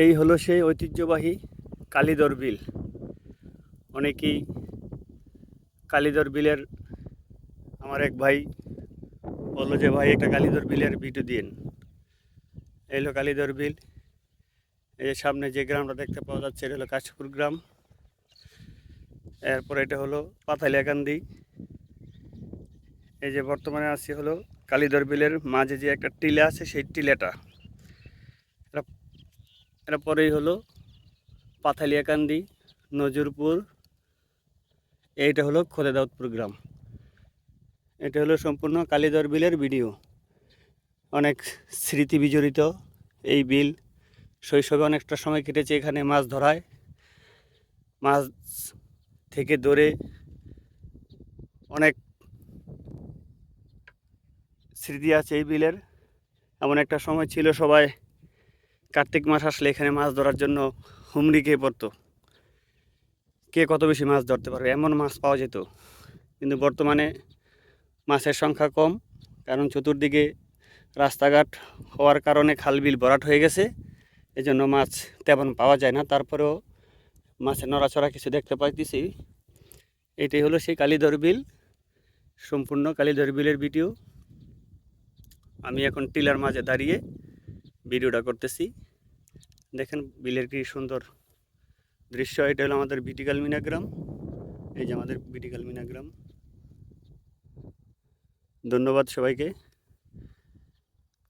এই হলো সেই ঐতিহ্যবাহী কালীদর বিল। অনেকেই কালীদর বিলের আমার এক ভাই বলল যে, ভাই, একটা কালীদর বিলের ভিডিও দিন এই হলো কালীদর বিল। এই যে সামনে যে গ্রামটা দেখতে পাওয়া যাচ্ছে, এটা হলো কাশপুর গ্রাম। এরপর এটা হলো পাথালিয়াকান্দি এই যে বর্তমানে আছি হলো কালীদর বিলের মাঝে যে একটা টিলা আছে, সেই টিলাটা। এটা পরেই হলো পাথালিয়াকান্দি নজরপুর এইটা হলো খোদেদাউদপুর গ্রাম। এটা হলো সম্পূর্ণ কালীদর বিলের ভিডিও অনেক স্মৃতি বিজড়িত এই বিল। শৈশবে অনেকটা সময় কেটেছে এখানে মাছ ধরায়। মাছ থেকে ধরে অনেক স্মৃতি আছে এই বিলের। এমন একটা সময় ছিল সবাই কার্তিক মাস আসলে এখানে মাছ ধরার জন্য হুমড়ি খেয়ে পড়তো। কে কত বেশি মাছ ধরতে পারবে? এমন মাছ পাওয়া যেত। কিন্তু বর্তমানে মাছের সংখ্যা কম, কারণ চতুর্দিকে রাস্তাঘাট হওয়ার কারণে খাল বিল ভরাট হয়ে গেছে। এজন্য মাছ তেমন পাওয়া যায় না। তারপরেও মাছের নড়াচড়া কিছু দেখতে পাইতেছি। এটাই হলো সেই কালীধর বিল। সম্পূর্ণ কালীধর বিলের ভিডিও। আমি এখন টিলার মাঝে দাঁড়িয়ে ভিডিওটা করতেছি। দেখেন বিলের কি সুন্দর দৃশ্য, এটা হলো আমাদের বিটিকাল মিনা গ্রাম এই যে আমাদের ভিটিকাল মিনা গ্রাম ধন্যবাদ সবাইকে।